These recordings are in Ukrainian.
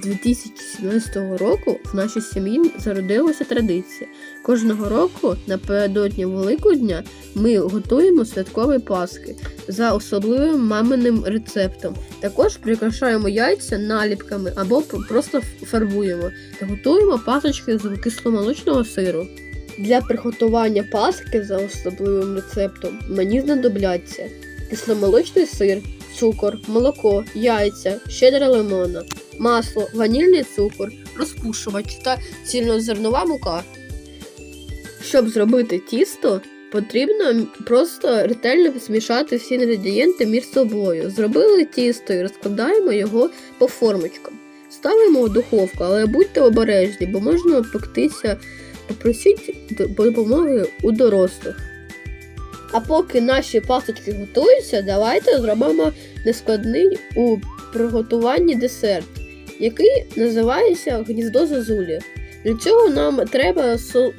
2017 року в нашій сім'ї зародилася традиція. Кожного року напередодні Великодня ми готуємо святкові паски за особливим маминим рецептом. Також прикрашаємо яйця наліпками або просто фарбуємо та готуємо пасочки з кисломолочного сиру. Для приготування паски за особливим рецептом мені знадобляться кисломолочний сир, цукор, молоко, яйця, щедра лимона, масло, ванільний цукор, розпушувач та цільнозернова мука. Щоб зробити тісто, потрібно просто ретельно змішати всі інгредієнти між собою. Зробили тісто і розкладаємо його по формочкам. Ставимо в духовку, але будьте обережні, бо можна пектися. Попросіть допомоги у дорослих. А поки наші пасочки готуються, давайте зробимо нескладний у приготуванні десерт, який називається гніздо зозулі. Для цього нам треба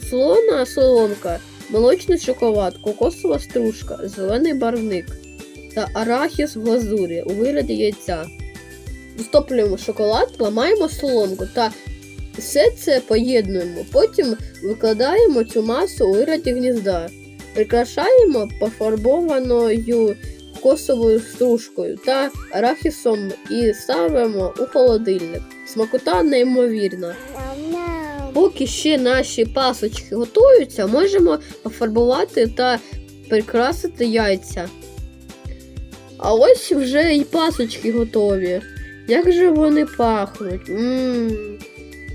солона соломка, молочний шоколад, кокосова стружка, зелений барвник та арахіс в глазурі у вигляді яйця. Розтоплюємо шоколад, ламаємо соломку та все це поєднуємо. Потім викладаємо цю масу у вигляді гнізда. Прикрашаємо пофарбованою косовою стружкою та арахісом і ставимо у холодильник. Смакота неймовірна. Поки ще наші пасочки готуються, можемо пофарбувати та прикрасити яйця. А ось вже і пасочки готові. Як же вони пахнуть? Мм.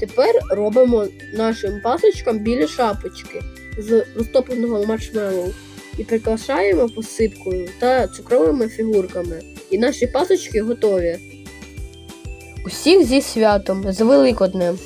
Тепер робимо нашим пасочкам білі шапочки з розтопленого маршмеллоу і прикрашаємо посипкою та цукровими фігурками. І наші пасочки готові. Усіх зі святом, з Великоднем!